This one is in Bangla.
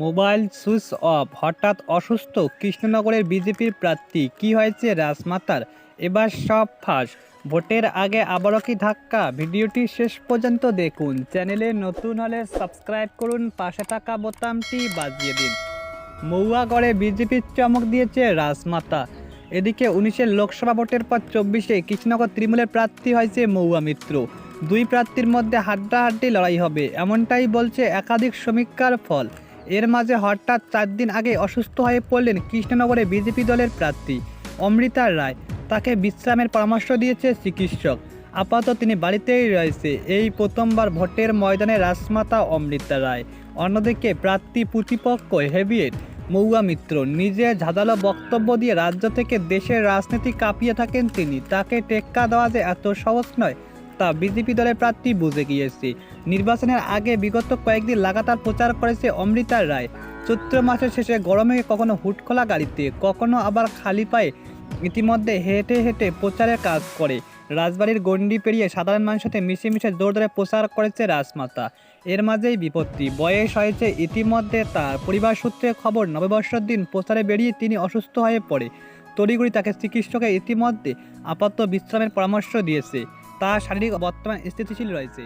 Mobile switch off. হঠাৎ অসুস্থ কৃষ্ণনগরের বিজেপির প্রার্থী। কি হয়েছে রাজমাতার? এবার সব ফাঁস। ভোটের আগে আবারও কি ধাক্কা? ভিডিওটি শেষ পর্যন্ত দেখুন। চ্যানেলে নতুন হলে সাবস্ক্রাইব করুন। পাশে থাকা বোতামটি বাজিয়ে দিন। মৌয়াগড়ে বিজেপির চমক দিয়েছে রাজমাতা। এদিকে উনিশের লোকসভা ভোটের পর চব্বিশে কৃষ্ণনগর তৃণমূলের প্রার্থী হয়েছে মৌয়া মিত্র। দুই প্রার্থীর মধ্যে হাড্ডাহাড্ডি লড়াই হবে। এমনটাই বলছে একাধিক সমীক্ষার ফল। এর মাঝে হঠাৎ চার দিন আগে অসুস্থ হয়ে পড়লেন কৃষ্ণনগরে বিজেপি দলের প্রার্থী অমৃতা রায়। তাকে বিশ্রামের পরামর্শ দিয়েছে চিকিৎসক। আপাতত তিনি বাড়িতেই রয়েছে। এই প্রথমবার ভোটের ময়দানে রাজমাতা অমৃতা রায়। অন্যদিকে প্রার্থী প্রতিপক্ষ হেভিয়েট মৌয়া মিত্র নিজে ঝাঁধালো বক্তব্য দিয়ে রাজ্য থেকে দেশের রাজনীতি কাঁপিয়ে থাকেন তিনি। তাকে টেক্কা দেওয়া যে এত সহজ নয় তা বিজেপি দলের প্রার্থী বুঝে গিয়েছে। নির্বাচনের আগে বিগত কয়েকদিন লাগাতার প্রচার করেছে অমৃতা রায়। চৈত্র মাসের শেষে গরমে কখনো হুটখোলা গাড়িতে, কখনো আবার খালি পায়ে ইতিমধ্যে হেঁটে হেঁটে প্রচারের কাজ করে। রাজবাড়ির গণ্ডি পেরিয়ে সাধারণ মানুষের সাথে মিশে মিশে জোর ধরে প্রচার করেছে রাজমাতা। এর মাঝেই বিপত্তি, বয়স হয়েছে ইতিমধ্যে তার। পরিবার সূত্রে খবর নববর্ষের দিন প্রচারে বেরিয়ে তিনি অসুস্থ হয়ে পড়ে। তড়িঘড়ি তাকে চিকিৎসকে ইতিমধ্যে আপাতত বিশ্রামের পরামর্শ দিয়েছে। তার শারীরিক বর্তমান স্থিতিশীল রয়েছে।